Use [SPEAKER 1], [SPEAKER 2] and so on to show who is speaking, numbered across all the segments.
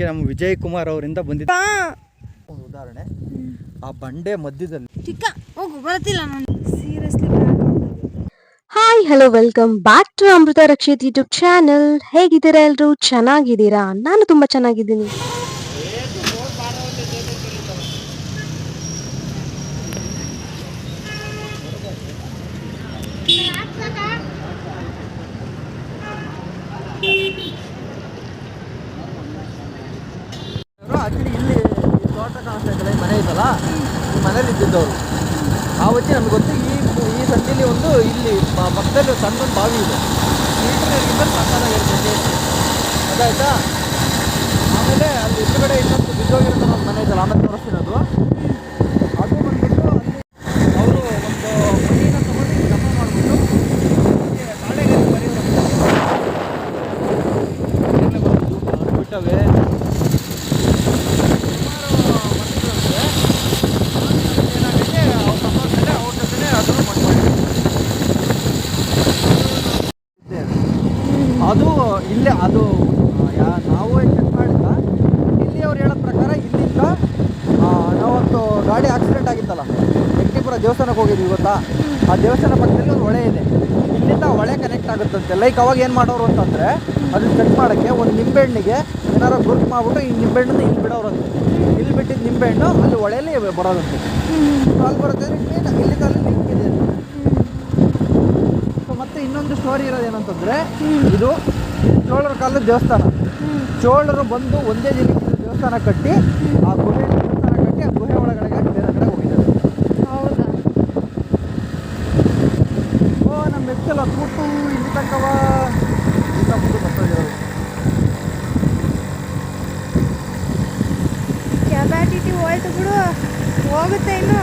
[SPEAKER 1] ನಮಗೆ ನಮ್ಮ ವಿಜಯ್ ಕುಮಾರ್ ಅವರಿಂದ ಬಂದಿದ್ದ ಒಂದು ಉದಾಹರಣೆ. ಆ ಬಂಡೆ ಮಧ್ಯದಲ್ಲಿ.
[SPEAKER 2] ಚಿಕ್ಕ ಹೋಗು ಬರ್ತಿಲ್ಲ ನಾನು. Seriously
[SPEAKER 3] hi hello welcome back to Amrutha Rakshith YouTube channel ಹೇಗಿದ್ದೀರಾ ಎಲ್ಲರೂ ಚೆನ್ನಾಗಿದ್ದೀರಾ? ನಾನು ತುಂಬ ಚೆನ್ನಾಗಿದ್ದೀನಿ
[SPEAKER 1] ಆಕ್ಚುಲಿ ಇಲ್ಲಿ ಕಾಣಿಸ್ತಾ ಮನೆ ಇದಲ್ಲ, ಈ ಮನೇಲಿ ಇದ್ದಿದ್ದವರು. ಆವತ್ತಿ ನಮ್ಗೆ ಗೊತ್ತು, ಈ ಈ ಸಂದಿಲಿ ಒಂದು ಇಲ್ಲಿ ಪಕ್ಕದಲ್ಲಿ ಇದೆ ಬಾವಿ ಇದೆ. ನೀರಿನಿಂದ ಸಣ್ಣದಾಗಿರುತ್ತೆ ಅದಾಯ್ತಾ? ಆಮೇಲೆ ಅಲ್ಲಿ ಎದುರುಗಡೆ ಇನ್ನೊಂದು ಬಿದ್ದೋಗಿರೋದು ಒಂದು ಮನೆ ಇದಲ್ಲ ಆಮೇಲೆ ತೋರಿಸ್ತೀನಿ ಅದು ಬಂದ್ಬಿಟ್ಟು ಅಲ್ಲಿ ಅವರು ಒಂದು ಮಣ್ಣಿನ ತಗೊಂಡು ಇಲ್ಲಿ ಜಮಾ ಮಾಡಿಬಿಟ್ಟು ಬಾಳೆಗಾರಿ ಮರಿ ಬಿಟ್ಟವೆ ಅದು ಇಲ್ಲೇ ಅದು ಯಾ- ನಾವು ಚೆಕ್ ಮಾಡಿಲ್ಲ, ಇಲ್ಲಿ ಅವ್ರು ಹೇಳೋ ಪ್ರಕಾರ ಇಲ್ಲಿಂದ ನಾವೊಂದು ಗಾಡಿ ಆಕ್ಸಿಡೆಂಟ್ ಆಗಿತ್ತಲ್ಲ ವೆಂಕಟಪುರ ದೇವಸ್ಥಾನಕ್ಕೆ ಹೋಗಿದ್ವಿ, ಗೊತ್ತಾ? ಆ ದೇವಸ್ಥಾನ ಪಕ್ಕದಲ್ಲಿ ಒಂದು ಹೊಳೆ ಇದೆ. ಇಲ್ಲಿಂದ ಹೊಳೆ ಕನೆಕ್ಟ್ ಆಗುತ್ತಂತೆ. ಲೈಕ್ ಅವಾಗ ಏನು ಮಾಡೋರು ಅಂತಂದರೆ, ಅದನ್ನು ಚೆಕ್ ಮಾಡೋಕ್ಕೆ ಒಂದು ನಿಂಬೆಹಣ್ಣಿಗೆ ಏನಾರು ಗುರುತು ಮಾಡಿಬಿಟ್ಟು ಈ ನಿಂಬೆಹಣ್ಣನ್ನ ಇಲ್ಲಿ ಬಿಡೋರಂತೆ ಇಲ್ಲಿ ಬಿಟ್ಟಿದ್ದು ನಿಂಬೆಹಣ್ಣು ಅಲ್ಲಿ ಹೊಳೆಯಲ್ಲಿ ಬರೋದಂತೆ. ಅಲ್ಲಿ ಬರುತ್ತೆ ಇಲ್ಲಿಂದ ಅಲ್ಲಿ ಲಿಂಕ್ ಇದೆ ಸೊ ಮತ್ತೆ ಇನ್ನೊಂದು ಸ್ಟೋರಿ ಇರೋದು ಏನಂತಂದ್ರೆ, ಇದು ಚೋಳರ ಕಾಲದ ದೇವಸ್ಥಾನ. ಚೋಳರು ಬಂದು ಒಂದೇ ದಿನಕ್ಕೆ ದೇವಸ್ಥಾನ ಕಟ್ಟಿ ಆ ಗುಹೆ ದೇವಸ್ಥಾನ ಕಟ್ಟಿ ಆ ಗುಹೆ ಒಳಗಡೆ ಬೇರೆ ಕಡೆ ಹೋಗಿದ್ದಾರೆ.
[SPEAKER 2] ಹೌದಾ?
[SPEAKER 1] ಓ ನಮ್ಮ ಮೆಚ್ಚಲ್ಲ ಕೂಟು ಇಲ್ಲಿ ತಕ್ಕವ ಇಂಥ ಮುಂದೆ
[SPEAKER 2] ಕ್ಯಾಪಾಸಿಟಿ ಹೋಯ್ತು ಬಿಡು. ಹೋಗುತ್ತೆ ಇನ್ನು?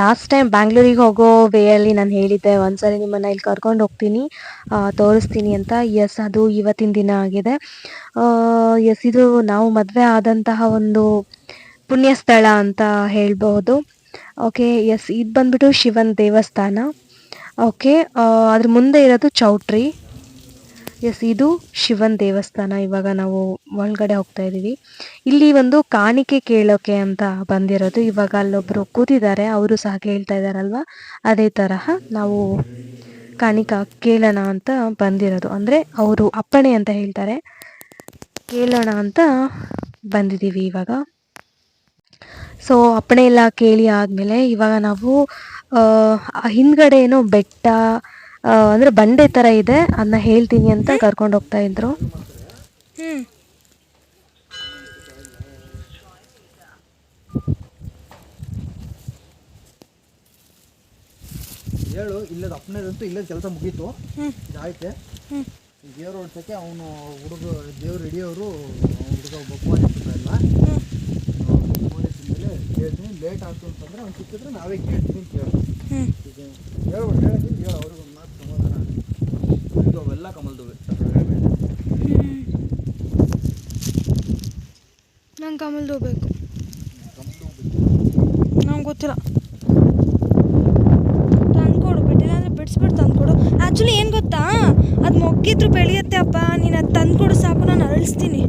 [SPEAKER 3] ಲಾಸ್ಟ್ ಟೈಮ್ ಬ್ಯಾಂಗ್ಳೂರಿಗೆ ಹೋಗೋ ವೇಯಲ್ಲಿ ನಾನು ಹೇಳಿದ್ದೆ, ಒಂದ್ಸರಿ ನಿಮ್ಮನ್ನು ಇಲ್ಲಿ ಕರ್ಕೊಂಡು ಹೋಗ್ತೀನಿ ತೋರಿಸ್ತೀನಿ ಅಂತ. ಎಸ್ ಅದು ಇವತ್ತಿನ ದಿನ ಆಗಿದೆ. ಎಸ್ ಇದು ನಾವು ಮದುವೆ ಆದಂತಹ ಒಂದು ಪುಣ್ಯ ಸ್ಥಳ ಅಂತ ಹೇಳ್ಬೋದು ಓಕೆ ಎಸ್ ಇದು ಬಂದ್ಬಿಟ್ಟು ಶಿವನ್ ದೇವಸ್ಥಾನ. ಓಕೆ ಅದ್ರ ಮುಂದೆ ಇರೋದು ಚೌಟ್ರಿ. ಎಸ್, ಇದು ಶಿವನ್ ದೇವಸ್ಥಾನ. ಇವಾಗ ನಾವು ಒಳಗಡೆ ಹೋಗ್ತಾ ಇದ್ದೀವಿ. ಇಲ್ಲಿ ಒಂದು ಕಾಣಿಕೆ ಕೇಳೋಕೆ ಅಂತ ಬಂದಿರೋದು. ಇವಾಗ ಅಲ್ಲೊಬ್ರು ಕೂತಿದ್ದಾರೆ. ಅವರು ಸಹ ಕೇಳ್ತಾ ಇದಾರಲ್ವಾ ಅದೇ ತರಹ ನಾವು ಕಾಣಿಕ ಕೇಳೋಣ ಅಂತ ಬಂದಿರೋದು. ಅಂದರೆ ಅವರು ಅಪ್ಪಣೆ ಅಂತ ಹೇಳ್ತಾರೆ. ಕೇಳೋಣ ಅಂತ ಬಂದಿದ್ದೀವಿ ಇವಾಗ. ಸೊ ಅಪ್ಪಣೆ ಎಲ್ಲ ಕೇಳಿ ಆದಮೇಲೆ ಇವಾಗ ನಾವು ಹಿಂದ್ಗಡೆ ಏನೋ ಬೆಟ್ಟ ಅಂದ್ರೆ ಬಂಡೆ ಥರ ಇದೆ ಅದನ್ನ ಹೇಳ್ತೀನಿ ಅಂತ ಕರ್ಕೊಂಡು ಹೋಗ್ತಾ ಇದ್ರು.
[SPEAKER 1] ಹೇಳು ಇಲ್ಲದ ಅಪ್ಪನೇದಂತೂ ಇಲ್ಲದ ಕೆಲಸ ಮುಗೀತು. ಈ ದೇವ್ರು ಹೊಡ್ಸೋಕ್ಕೆ ಅವನು ಹುಡುಗ ದೇವ್ರು ಹಿಡಿಯೋರು ಹುಡುಗ ಒಬ್ಬ ಎಲ್ಲ. ಫೋನ್ ಹೇಳ್ತೀನಿ ಲೇಟ್ ಆಯ್ತು ಅಂತಂದ್ರೆ ಅವ್ನು ಸಿಕ್ಕಿದ್ರೆ ನಾವೇ ಕೇಳ್ತೀನಿ ಅಂತ ಹೇಳು ಹೇಳ್ತೀನಿ ಹೇಳ್ಬಿಟ್ಟು ಹೇಳಿದ್ದೀನಿ ಹೇಳು ಅವ್ರಿಗೆ ಒಂದು ಮಾತು ಸಮಾಧಾನ ಇದು ಅವೆಲ್ಲ ಕಮಲ್ದು
[SPEAKER 2] ನಂಗೆ ಕಮಲ್ದು ಬೇಕು. ನಂಗೆ ಗೊತ್ತಿಲ್ಲ. ತಂದ್ಕೊಡು ಬಿಟ್ಟಿಲ್ಲ ಅಂದರೆ ಬಿಡಿಸ್ಬಿಟ್ಟು ತಂದ್ಕೊಡು. ಆ್ಯಕ್ಚುಲಿ ಏನು ಗೊತ್ತಾ? ಅದು ಮೊಗ್ಗಿದ್ರು ಬೆಳೆಯುತ್ತೆ ಅಪ್ಪ. ನೀನು ಅದು ತಂದ್ಕೊಡು ಸಾಕು ನಾನು ಅರಳಿಸ್ತೀನಿ.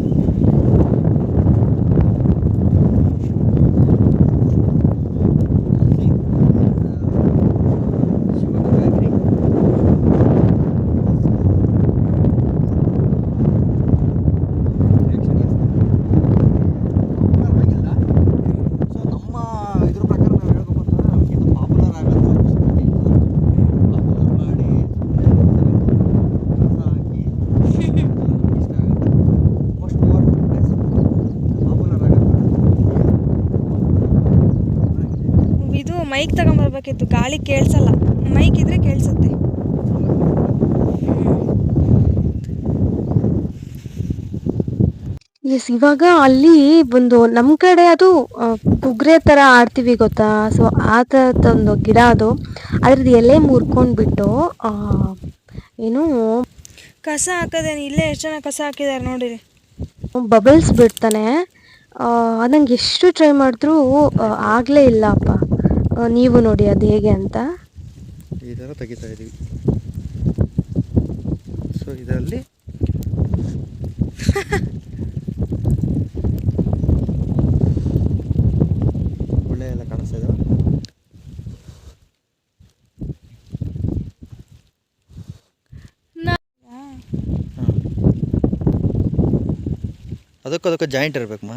[SPEAKER 2] ಇರಬೇಕಿತ್ತು ಗಾಳಿ ಕೇಳಿಸಲ್ಲ. ಮೈಕ್ ಇದ್ರೆ ಕೇಳಿಸುತ್ತೆ.
[SPEAKER 3] ಎಸ್ ಇವಾಗ ಅಲ್ಲಿ ಒಂದು ನಮ್ಮ ಕಡೆ ಅದು ಕುಗ್ರೆ ಥರ ಆಡ್ತೀವಿ ಗೊತ್ತಾ? ಸೊ ಆ ಥರದ್ದೊಂದು ಗಿಡ ಅದು. ಅದ್ರದ್ದು ಎಲೆ ಮುರ್ಕೊಂಡ್ಬಿಟ್ಟು ಏನು?
[SPEAKER 2] ಕಸ ಹಾಕೋದೇನು? ಇಲ್ಲೇ ಎಷ್ಟು ಜನ ಕಸ ಹಾಕಿದ್ದಾರೆ ನೋಡಿರಿ.
[SPEAKER 3] ಬಬಲ್ಸ್ ಬಿಡ್ತಾನೆ. ನಂಗೆ ಎಷ್ಟು ಟ್ರೈ ಮಾಡಿದ್ರೂ ಆಗಲೇ ಇಲ್ಲಪ್ಪ. ನೀವು ನೋಡಿ ಅದು ಹೇಗೆ ಅಂತ.
[SPEAKER 1] ಈ ಥರ ತೆಗಿತಾ ಇದ್ದೀವಿ. ಸೊ ಇದರಲ್ಲಿ ಒಳ್ಳೆ ಎಲ್ಲ ಕಾಣಿಸ್ತಾ ಇದಾವೆ? ಹಾಂ. ಅದಕ್ಕೂ ಅದಕ್ಕೂ ಜಾಯಿಂಟ್ ಇರಬೇಕಮ್ಮ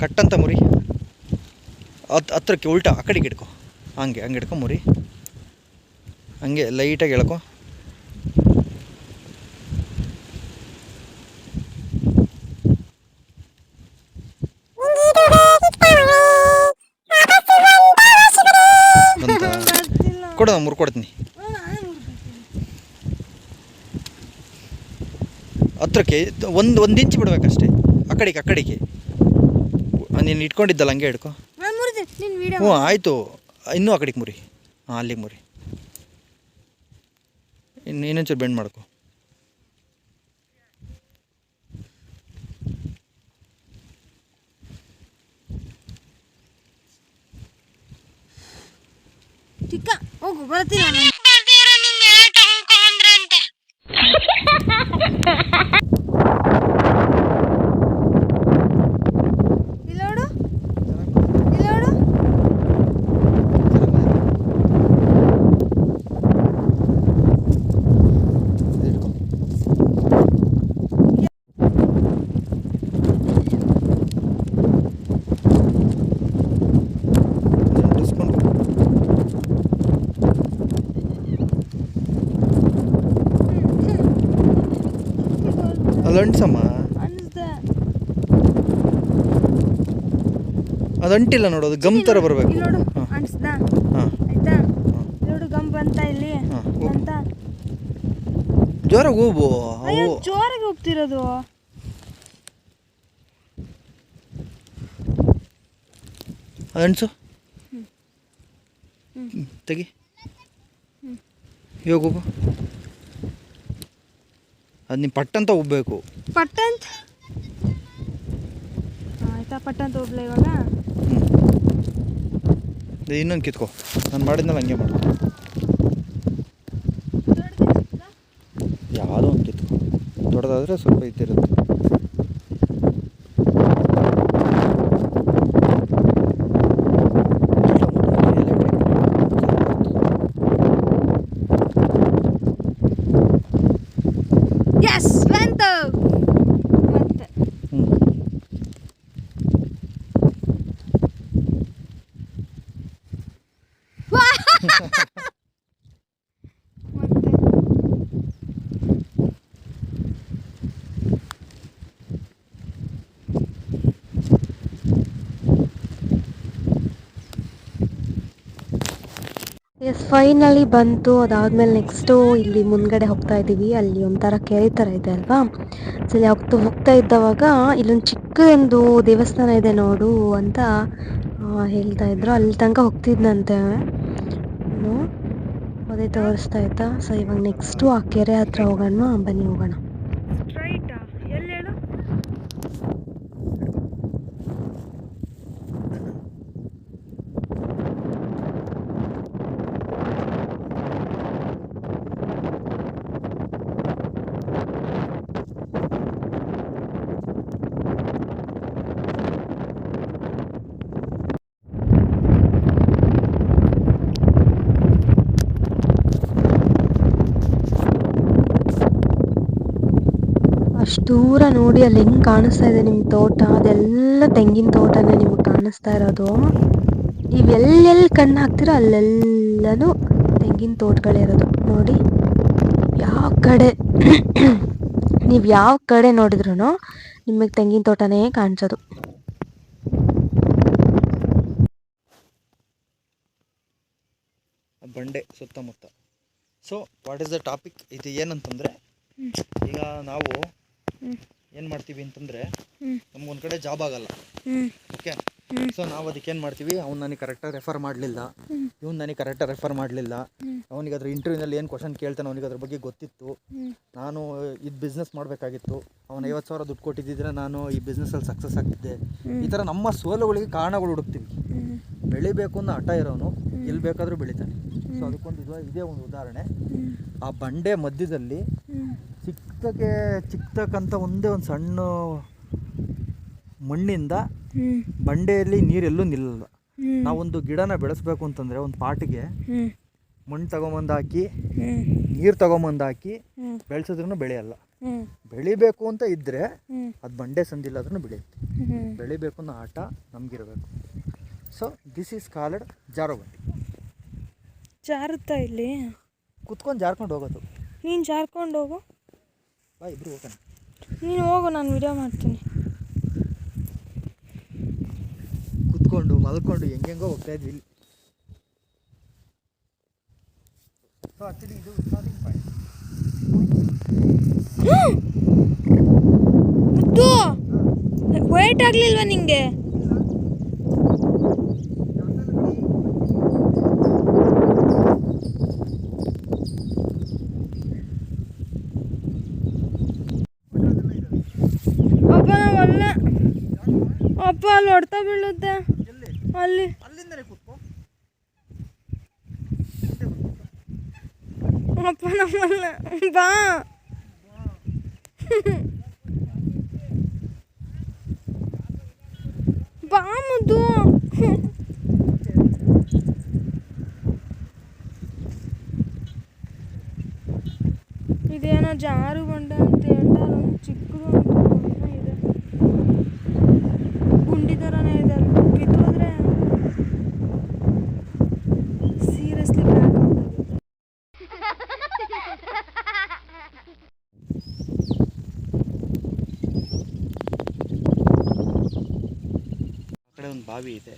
[SPEAKER 1] ಕಟ್ಟಂತ ಮುರಿ. ಹತ್ ಹತ್ರಕ್ಕೆ ಉಲ್ಟಾ ಆ ಕಡೆಗೆ ಇಡ್ಕೊ ಹಂಗೆ ಹಂಗೆ ಇಡ್ಕೊ ಮುರಿ. ಹಂಗೆ ಲೈಟಾಗಿ ಎಳ್ಕೊ. ಕೊಡ ಮುರ್ ಕೊಡ್ತೀನಿ ಮುರ್ಕೊಡ್ತೀನಿ. ಹತ್ರಕ್ಕೆ ಒಂದು ಒಂದು ಇಂಚು ಬಿಡ್ಬೇಕಷ್ಟೇ. ಆ ಕಡೆಗೆ ಆ ಕಡೆಗೆ. ನೀನು ಇಟ್ಕೊಂಡಿದ್ದಲ್ಲ ಹಂಗೆ ಹಿಡ್ಕೊ.
[SPEAKER 2] ನಾನು ಮುರಿದೆ ನಿನ್ನ ವಿಡಿಯೋ
[SPEAKER 1] ಹ್ಞೂ ಆಯಿತು. ಇನ್ನೂ ಆ ಕಡೆಗೆ ಮುರಿ. ಹಾಂ ಅಲ್ಲಿಗೆ ಮುರಿ. ಇನ್ನು ಇನ್ನೊಂಚೂರು ಬೆಂಡ್ ಮಾಡ್ಕೊ.
[SPEAKER 2] ಚಿಕ್ಕ ಹೋಗು ಇಲ್ಲಿ ನೋಡು ಇಲ್ಲಿ ನೋಡು
[SPEAKER 1] ಅಲ್ಲಿ ಅಂಟ್ಸಮ್ಮ
[SPEAKER 2] ಅನ್ನಿಸ್ದೆ
[SPEAKER 1] ಅದು ಅಂಟಿಲ್ಲ ನೋಡು ಅದು ಗಮ್ ಥರ ಬರಬೇಕು.
[SPEAKER 2] ಅನ್ಸ್ದ. ಆಯ್ತಾ? ನೋಡು ಗಮ್ ಬಂತ ಇಲ್ಲಿ. ಅಂತ
[SPEAKER 1] ಜೋರಾಗಿ ಹೋಗು.
[SPEAKER 2] ಜೋರಾಗಿ ಹೋಗ್ತಿರೋದು.
[SPEAKER 1] ಹ್ಮ್, ತೆಗಿ. ಇವಾಗ ಹೋಗು. ಅದು ನೀನು ಪಟ್ಟಂತ ಹೋಗ್ಬೇಕು.
[SPEAKER 2] ಪಟ್ಟಂತ ಆಯ್ತಾ ಪಟ್ಟಂತ ಹೋಗ್ಲಾ ಇವಾಗ?
[SPEAKER 1] ಹ್ಞೂ ಇನ್ನೊಂದು ಕಿತ್ಕೊ. ನಾನು ಮಾಡಿದ್ಮೇಲೆ ಹಂಗೆ ಮಾಡು. ಯಾವುದೋ ಒಂದು ಕಿತ್ಕೊ. ದೊಡ್ಡದಾದರೆ ಸ್ವಲ್ಪ ಇದ್ದಿರುತ್ತೆ
[SPEAKER 2] ಎಸ್ ಬಂತು ಮತ್ತೆ
[SPEAKER 1] ಹ್ಞೂ
[SPEAKER 2] ಮತ್ತೆ
[SPEAKER 3] ಎಸ್ ಫೈನಲಿ ಬಂತು ಅದಾದ್ಮೇಲೆ ನೆಕ್ಸ್ಟು ಇಲ್ಲಿ ಮುಂದ್ಗಡೆ ಹೋಗ್ತಾ ಇದ್ದೀವಿ. ಅಲ್ಲಿ ಒಂಥರ ಕೆರೆ ಥರ ಇದೆ ಅಲ್ವಾ? ಸೊ ಇಲ್ಲಿ ಹೋಗ್ತಾ ಹೋಗ್ತಾ ಇದ್ದವಾಗ ಇಲ್ಲೊಂದು ಚಿಕ್ಕದೊಂದು ದೇವಸ್ಥಾನ ಇದೆ ನೋಡು ಅಂತ ಹೇಳ್ತಾ ಇದ್ರು. ಅಲ್ಲಿ ತನಕ ಹೋಗ್ತಿದ್ನಂತೆ ಅದೇ ತೋರಿಸ್ತಾ ಇದ್ದ. ಸೊ ಇವಾಗ ನೆಕ್ಸ್ಟು ಆ ಕೆರೆ ಹತ್ರ ಹೋಗೋಣ, ಬನ್ನಿ ಹೋಗೋಣ. ದೂರ ನೋಡಿ ಅಲ್ಲಿ ಹೆಂಗ್ ಕಾಣಿಸ್ತಾ ಇದೆ ನಿಮ್ ತೋಟ ಅದೆಲ್ಲ ತೆಂಗಿನ ತೋಟನೇ ನಿಮ್ಗೆ ಕಾಣಿಸ್ತಾ ಇರೋದು. ನೀವೆಲ್ಲೆಲ್ಲಿ ಕಣ್ಣು ಹಾಕ್ತೀರೋ ಅಲ್ಲೆಲ್ಲನೂ ತೆಂಗಿನ ತೋಟಗಳೇ ಇರೋದು. ನೋಡಿ ಯಾವ ಕಡೆ ನೀವು ಯಾವ ಕಡೆ ನೋಡಿದ್ರೂ ನಿಮಗೆ ತೆಂಗಿನ ತೋಟನೇ ಕಾಣಿಸೋದು.
[SPEAKER 1] ಬಂಡೆ ಸುತ್ತಮುತ್ತ. So what is the topic ಇದು ಏನಂತಂದರೆ ಈಗ ನಾವು ಏನು ಮಾಡ್ತೀವಿ ಅಂತಂದರೆ. ನಮ್ಗೊಂದು ಕಡೆ ಜಾಬ್ ಆಗಲ್ಲ. ಓಕೆ. ಸೊ ನಾವು ಅದಕ್ಕೆ ಏನು ಮಾಡ್ತೀವಿ ಅವ್ನು ನನಗೆ ಕರೆಕ್ಟಾಗಿ ರೆಫರ್ ಮಾಡಲಿಲ್ಲ. ಇವ್ನು ನನಗೆ ಕರೆಕ್ಟಾಗಿ ರೆಫರ್ ಮಾಡಲಿಲ್ಲ. ಅವನಿಗೆ ಅದ್ರ ಇಂಟರ್ವ್ಯೂನಲ್ಲಿ ಏನು ಕ್ವಶನ್ ಕೇಳ್ತಾನೆ ಅವನಿಗೆ ಅದ್ರ ಬಗ್ಗೆ ಗೊತ್ತಿತ್ತು. ನಾನು ಇದು ಬಿಸ್ನೆಸ್ ಮಾಡಬೇಕಾಗಿತ್ತು. ಅವನು ಐವತ್ತು ಸಾವಿರ ದುಡ್ಡು ಕೊಟ್ಟಿದ್ದಿದ್ರೆ ನಾನು ಈ ಬಿಸ್ನೆಸ್ಸಲ್ಲಿ ಸಕ್ಸಸ್ ಆಗ್ತಿದ್ದೆ. ಈ ಥರ ನಮ್ಮ ಸೋಲುಗಳಿಗೆ ಕಾರಣಗಳು ಹುಡುಕ್ತೀವಿ. ಬೆಳಿಬೇಕು ಅನ್ನೋ ಹಠ ಇರೋನು. ಎಲ್ಲಿ ಬೇಕಾದರೂ ಬೆಳಿತಾನೆ. ಸೊ ಅದಕ್ಕೊಂದು ಇದು ಇದೇ ಒಂದು ಉದಾಹರಣೆ. ಆ ಬಂಡೆ ಮಧ್ಯದಲ್ಲಿ ಚಿಕ್ಕಕ್ಕೆ ಚಿಕ್ಕತಕ್ಕಂಥ ಒಂದೇ ಒಂದು ಸಣ್ಣ ಮಣ್ಣಿಂದ ಬಂಡೆಯಲ್ಲಿ ನೀರೆಲ್ಲೂ ನಿಲ್ಲಲ್ಲ. ನಾವೊಂದು ಗಿಡನ ಬೆಳೆಸ್ಬೇಕು ಅಂತಂದರೆ ಒಂದು ಪಾಟಿಗೆ ಮಣ್ಣು
[SPEAKER 2] ತಗೊಂಬಂದಾಕಿ
[SPEAKER 1] ನೀರು ತಗೊಂಬಂದಾಕಿ ಹಾಕಿ
[SPEAKER 2] ಹ್ಞೂ
[SPEAKER 1] ಬೆಳೆಸಿದ್ರೂ ಬೆಳೆಯಲ್ಲ. ಬೆಳಿಬೇಕು ಅಂತ ಇದ್ದರೆ
[SPEAKER 2] ಹ್ಞೂ
[SPEAKER 1] ಅದು ಬಂಡೆ ಸಂದಿಲ್ಲಾದ್ರೂ ಬೆಳೆಯುತ್ತೆ. ಬೆಳಿಬೇಕು ಅನ್ನೋ ಆಟ ನಮಗಿರಬೇಕು. So this is called ಜಾರೋಬಂಡಿ.
[SPEAKER 2] ಜಾರುತ್ತಾ ಇಲ್ಲಿ?
[SPEAKER 1] ಕುತ್ಕೊಂಡು ಜಾರ್ಕೊಂಡು ಹೋಗೋದು.
[SPEAKER 2] ನೀನು ಜಾರ್ಕೊಂಡು ಹೋಗು.
[SPEAKER 1] ಬಾ ಇಬ್ರು ಹೋಗೋಣ.
[SPEAKER 2] ನೀನು ಹೋಗು ನಾನು ವಿಡಿಯೋ ಮಾಡ್ತೀನಿ.
[SPEAKER 1] ಕುತ್ಕೊಂಡು ಮಲ್ಕೊಂಡು ಹೆಂಗೆಂಗೋ ಹೋಗ್ತಾ ಇದ್ವಿ ಇಲ್ಲಿ. ಸೊ ಆ್ಯಕ್ಚುಲಿ ಇದು ಸ್ಟಾರ್ಟಿಂಗ್ ಪಾಯಿಂಟ್
[SPEAKER 2] ಮುದ್ದು! ವೇಟ್ ಆಗಲಿಲ್ವಾ ನಿಂಗೆ ಅಪ್ಪ ನಾವಲ್ಲ ಅಪ್ಪ ಅಲ್ಲಿ ಹೊಡ್ತಾ ಬೀಳುತ್ತೆ. ಅಲ್ಲಿ. ಅಪ್ಪ ನಮ್ಮಲ್ಲ ಬಾ. ಬಾ ಮುದ್ದು. ಇದೇನೋ ಜಾರು ಬಂಡೆ ಅಂತ ಹೇಳ್ತಾರೆ ಚಿಕ್ಕದು ಅಂತ ಏನೋ ಇದೆ ಗುಂಡಿ ಥರನೇ ಇದೆ ಅಲ್ಲಿ ಕಿತ್ತೋದ್ರೆ ಸೀರಿಯಸ್ಲಿ ಬ್ಯಾಡ್
[SPEAKER 1] ಆ ಕಡೆ ಒಂದು ಬಾವಿ ಇದೆ.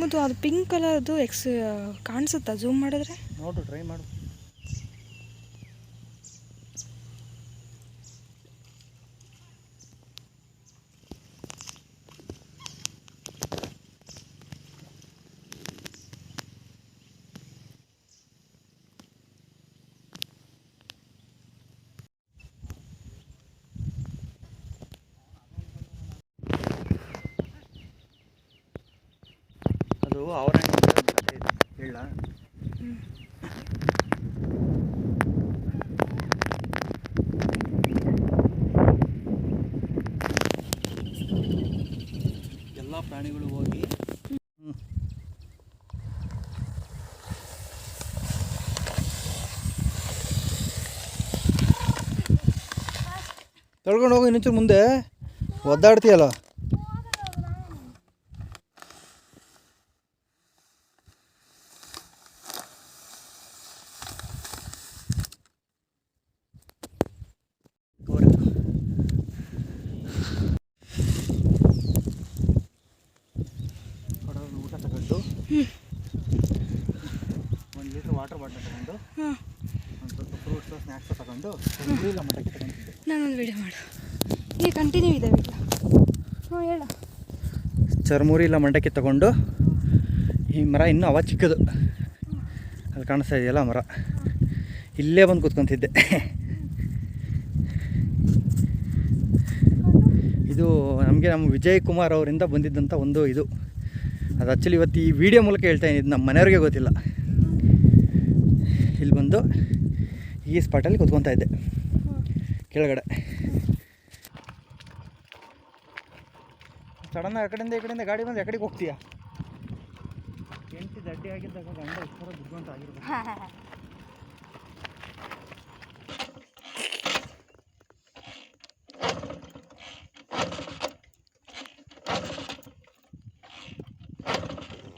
[SPEAKER 2] ಮತ್ತು ಅದು ಪಿಂಕ್ ಕಲರ್ದು ಎಕ್ಸ್ ಕಾಣಿಸುತ್ತಾ? ಝೂಮ್ ಮಾಡಿದ್ರೆ?
[SPEAKER 1] ನೋಡು ಟ್ರೈ ಮಾಡು ಅದು ಅವರ ಕಥೆ ಇದೆ ಹೇಳ ಎಲ್ಲ ಪ್ರಾಣಿಗಳು ಹೋಗಿ. ತೊಳ್ಕೊಂಡು ಹೋಗಿ ಇನ್ನೊಂಚೂರು ಮುಂದೆ. ಒದ್ದಾಡ್ತೀಯಲ್ಲ ಹೊರಗೆ ಊಟ ತಗೊಂಡು ಒಂದು ಲೀಟ್ರ್ ವಾಟರ್ ಬಾಟಲ್ ತಗೊಂಡು
[SPEAKER 2] ಹಾಂ
[SPEAKER 1] ಒಂದು ಸ್ವಲ್ಪ ಫ್ರೂಟ್ಸು ಸ್ನ್ಯಾಕ್ಸು ತಗೊಂಡು ಇಲ್ಲ ಮಠಕ್ಕೆ ತಗೊಂಡಿದ್ದೆ
[SPEAKER 2] ನಾನೊಂದು ವಿಡಿಯೋ ಮಾಡು. ಈಗ ಕಂಟಿನ್ಯೂ ಇದೆ ವಿಡಿಯೋ ಹಾಂ ಹೇಳ.
[SPEAKER 1] ಚರ್ಮೂರಿ ಇಲ್ಲ ಮಂಡಕ್ಕಿ ತಗೊಂಡು ಈ ಮರ ಇನ್ನೂ ಅವ ಚಿಕ್ಕದು. ಅಲ್ಲಿ ಕಾಣಿಸ್ತಾ ಇದೆಯಲ್ಲ ಮರ. ಇಲ್ಲೇ ಬಂದು ಕೂತ್ಕೊತಿದ್ದೆ. ಇದು ನಮಗೆ ನಮ್ಮ ವಿಜಯ್ ಕುಮಾರ್ ಅವರಿಂದ ಬಂದಿದ್ದಂಥ ಒಂದು ಇದು. ಅದು ಆ್ಯಕ್ಚುಲಿ ಇವತ್ತು ಈ ವಿಡಿಯೋ ಮೂಲಕ ಹೇಳ್ತಾ ಇದ್ದೀನಿ ನಮ್ಮ ಮನೆಯವ್ರಿಗೆ ಗೊತ್ತಿಲ್ಲ. ಇಲ್ಲಿ ಬಂದು ಈ ಸ್ಪಾಟಲ್ಲಿ ಕೂತ್ಕೊತಾ ಇದ್ದೆ. ಕೆಳಗಡೆ. ಸಡನ್ನಾಗಿ ಆ ಕಡೆಯಿಂದ ಈ ಕಡೆಯಿಂದ ಗಾಡಿ ಬಂದು ಎಕಡೆಗೆ ಹೋಗ್ತೀಯಾ? ಹೆಂಡತಿ ದಡ್ಡಿ ಆಗಿದ್ದಾಗ ಗಂಡ ಇಷ್ಟರ ದುಡ್ಡು ಆಗಿರ್ಬೇಕು.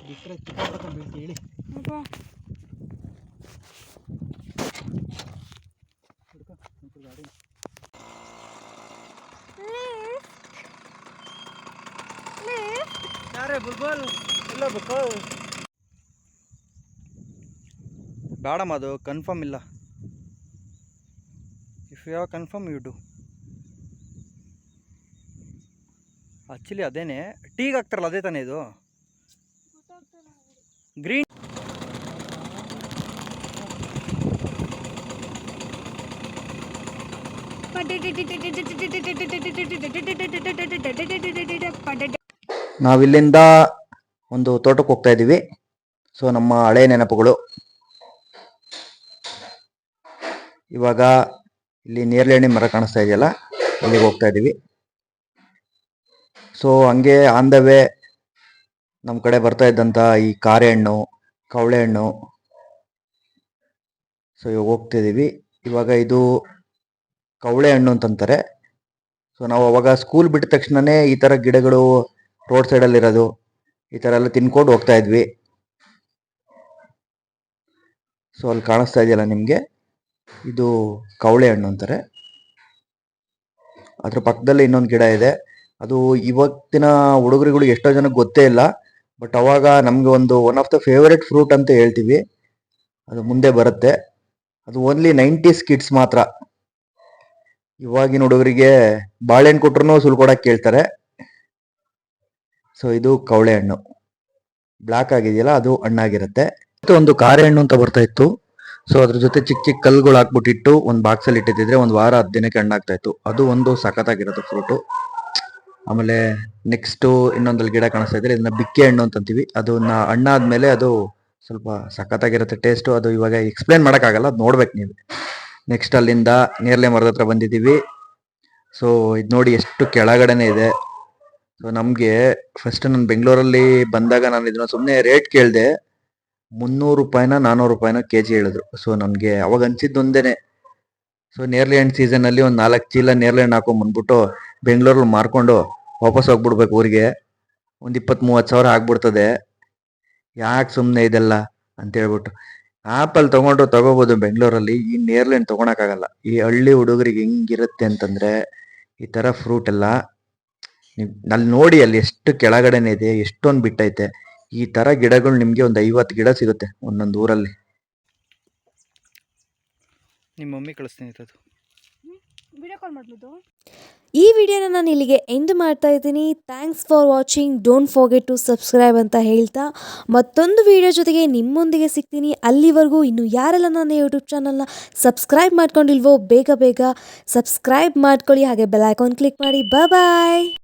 [SPEAKER 1] ಬಿಟ್ಟರೆ ಚಿಕ್ಕ ಬೀಳ್ತಿ ಹೇಳಿ
[SPEAKER 2] ಅಪ್ಪ
[SPEAKER 1] ಹಿಡ್ಕೊ ಒಂಚೂರು ಗಾಡಿ ಯಾರೇ ಬುಲ್ಬುಲ್ ಇಲ್ಲ ಬುಲ್ಬುಲ್ ಬೇಡಮ್ಮ ಅದು ಕನ್ಫರ್ಮ್ ಇಲ್ಲ if you have confirm you do actually ಅದೇನೆ ಟೀಗೆ ಹಾಕ್ತಾರಲ್ಲ ಅದೇ ತಾನೇ ಇದು ಗ್ರೀನ್ ನಾವಿಲ್ಲಿಂದ ಒಂದು ತೋಟಕ್ಕೆ ಹೋಗ್ತಾ ಇದ್ದೀವಿ. ಸೊ ನಮ್ಮ ಹಳೆ ನೆನಪುಗಳು. ಇವಾಗ ಇಲ್ಲಿ ನೇರಳೆ ಮರ ಕಾಣಿಸ್ತಾ ಇದೆಯಲ್ಲ, ಅಲ್ಲಿಗೆ ಹೋಗ್ತಾ ಇದ್ದೀವಿ. ಸೊ ಹಂಗೆ ಆನ್ ದ ವೇ ನಮ್ಮ ಕಡೆ ಬರ್ತಾ ಇದ್ದಂಥ ಈ ಕಾರೆ ಹಣ್ಣು ಕವಳೆ ಹಣ್ಣು ಸೊ ಇವಾಗ ಹೋಗ್ತಿದ್ದೀವಿ ಇವಾಗ ಇದು ಕವಳೆ ಹಣ್ಣು ಅಂತಂತಾರೆ. ಸೊ ನಾವು ಅವಾಗ ಸ್ಕೂಲ್ ಬಿಟ್ಟ ತಕ್ಷಣನೇ ಈ ಥರ ಗಿಡಗಳು ರೋಡ್ ಸೈಡಲ್ಲಿರೋದು ಈ ಥರ ಎಲ್ಲ ತಿನ್ಕೊಂಡು ಹೋಗ್ತಾ ಇದ್ವಿ. ಸೊ ಅಲ್ಲಿ ಕಾಣಿಸ್ತಾ ಇದೆಯಲ್ಲ ನಿಮಗೆ? ಇದು ಕವಳೆ ಹಣ್ಣು ಅಂತಾರೆ. ಅದ್ರ ಪಕ್ಕದಲ್ಲಿ ಇನ್ನೊಂದು ಗಿಡ ಇದೆ. ಅದು ಇವತ್ತಿನ ಹುಡುಗರುಗಳು ಎಷ್ಟೋ ಜನಕ್ಕೆ ಗೊತ್ತೇ ಇಲ್ಲ ಬಟ್ ಅವಾಗ ನಮಗೆ ಒಂದು one of the favourite fruit ಅಂತ ಹೇಳ್ತೀವಿ. ಅದು ಮುಂದೆ ಬರುತ್ತೆ. ಅದು ಓನ್ಲಿ ನೈಂಟೀಸ್ ಕಿಡ್ಸ್ ಮಾತ್ರ. ಇವಾಗಿನ ಹುಡುಗರಿಗೆ ಬಾಳೆಹಣ್ಣು ಕೊಟ್ರು ಸುಲ್ಕೊಡಕ್ಕೆ ಕೇಳ್ತಾರೆ. ಸೊ ಇದು ಕವಳೆ ಹಣ್ಣು. ಬ್ಲ್ಯಾಕ್ ಆಗಿದೆಯಲ್ಲ, ಅದು ಹಣ್ಣಾಗಿರುತ್ತೆ. ಒಂದು ಕಾರೆ ಹಣ್ಣು ಅಂತ ಬರ್ತಾ ಇತ್ತು. ಸೊ ಅದ್ರ ಜೊತೆ ಚಿಕ್ಕ ಚಿಕ್ಕ ಕಲ್ಗಳು ಹಾಕ್ಬಿಟ್ಟಿಟ್ಟು ಒಂದು ಬಾಕ್ಸಲ್ಲಿ ಇಟ್ಟಿದ್ರೆ ಒಂದು ವಾರ ಹತ್ತು ದಿನಕ್ಕೆ ಹಣ್ಣಾಗ್ತಾ ಇತ್ತು. ಅದು ಒಂದು ಸಖತ್ತಾಗಿರೋದು ಫ್ರೂಟು ಆಮೇಲೆ ನೆಕ್ಸ್ಟು ಇನ್ನೊಂದಲ್ಲಿ ಗಿಡ ಕಾಣಿಸ್ತಾ ಇದ್ರೆ ಇದನ್ನ ಬಿಕ್ಕೆ ಹಣ್ಣು ಅಂತಂತೀವಿ ಅದನ್ನ ಹಣ್ಣಾದ್ಮೇಲೆ ಅದು ಸ್ವಲ್ಪ ಸಖತ್ತಾಗಿರುತ್ತೆ ಟೇಸ್ಟು ಅದು ಇವಾಗ ಎಕ್ಸ್ಪ್ಲೇನ್ ಮಾಡೋಕ್ಕಾಗಲ್ಲ, ಅದು ನೋಡ್ಬೇಕು ನೀವು. ನೆಕ್ಸ್ಟ್ ಅಲ್ಲಿಂದ ನೇರಳೆ ಮರದ ಹತ್ರ ಬಂದಿದ್ದೀವಿ. ಸೊ ಇದು ನೋಡಿ ಎಷ್ಟು ಕೆಳಗಡೆನೆ ಇದೆ. ಸೊ ನಮಗೆ ಫಸ್ಟ್ ನಾನು ಬೆಂಗಳೂರಲ್ಲಿ ಬಂದಾಗ ನಾನು ಇದನ್ನ ಸುಮ್ಮನೆ ರೇಟ್ ಕೇಳಿದೆ. ಮುನ್ನೂರು ರೂಪಾಯಿನ ನಾನ್ನೂರು ರೂಪಾಯಿನ ಕೆ ಜಿ ಹೇಳಿದ್ರು. ಸೊ ನನಗೆ ಅವಾಗ ಅನ್ಸಿದ್ದು ಒಂದೇನೆ. ಸೊ ನೇರ್ಲಿ ಹಣ್ಣು ಸೀಸನಲ್ಲಿ ಒಂದು ನಾಲ್ಕು ಚೀಲ ನೇರ್ಲಿ ಹಣ್ಣು ಹಾಕೊಂಡ್ ಬಂದ್ಬಿಟ್ಟು ಬೆಂಗಳೂರಲ್ಲಿ ಮಾರ್ಕೊಂಡು ವಾಪಸ್ ಹೋಗ್ಬಿಡ್ಬೇಕು ಊರಿಗೆ. ಒಂದು ಇಪ್ಪತ್ತು ಮೂವತ್ತು ಸಾವಿರ ಆಗ್ಬಿಡ್ತದೆ. ಯಾಕೆ ಸುಮ್ಮನೆ ಇದೆಲ್ಲ ಅಂತ ಹೇಳ್ಬಿಟ್ಟು. ಆಪಲ್ ತಗೊಂಡ್ರು ತಗೋಬೋದು ಬೆಂಗಳೂರಲ್ಲಿ, ಈ ನೇರ್ಲಿ ಹಣ್ಣು ತಗೊಳಕ್ಕಾಗಲ್ಲ ಈ ಹಳ್ಳಿ ಹುಡುಗರಿಗೆ ಹೆಂಗಿರುತ್ತೆ ಅಂತಂದ್ರೆ ಈ ಥರ ಫ್ರೂಟ್ ಎಲ್ಲ ಅಲ್ಲಿ ನೋಡಿ ಅಲ್ಲಿ ಎಷ್ಟು ಕೆಳಗಡೆನೆ ಇದೆ ಎಷ್ಟೊಂದು ಬಿಟ್ಟೈತೆ. ಈ ತರ ಗಿಡಗಳು ನಿಮ್ಗೆ ಒಂದು ಐವತ್ತು ಗಿಡ ಸಿಗುತ್ತೆ ಒಂದೊಂದು ಊರಲ್ಲಿ. ನಿಮ್ಮ ಮಮ್ಮಿ ಕಳಿಸ್ತೀನಿ ಅದು
[SPEAKER 2] ವಿಡಿಯೋ ಕಾಲ್ ಮಾಡ್ಬೋದು
[SPEAKER 3] ಈ ವಿಡಿಯೋನ ನಾನು ಇಲ್ಲಿಗೆ ಎಂಡ್ ಮಾಡ್ತಾ ಇದ್ದೀನಿ. Thanks for watching don't forget to subscribe ಅಂತ ಹೇಳ್ತಾ. ಮತ್ತೊಂದು ವಿಡಿಯೋ ಜೊತೆಗೆ ನಿಮ್ಮೊಂದಿಗೆ ಸಿಗ್ತೀನಿ. ಅಲ್ಲಿವರೆಗೂ ಇನ್ನು ಯಾರೆಲ್ಲ ನನ್ನ ಯೂಟ್ಯೂಬ್ ಚಾನಲ್ನ ಸಬ್ಸ್ಕ್ರೈಬ್ ಮಾಡ್ಕೊಂಡಿಲ್ವೋ ಬೇಗ ಬೇಗ ಸಬ್ಸ್ಕ್ರೈಬ್ ಮಾಡ್ಕೊಳ್ಳಿ. ಹಾಗೆ ಬೆಲ್ ಐಕಾನ್ ಕ್ಲಿಕ್ ಮಾಡಿ. ಬಾಯ್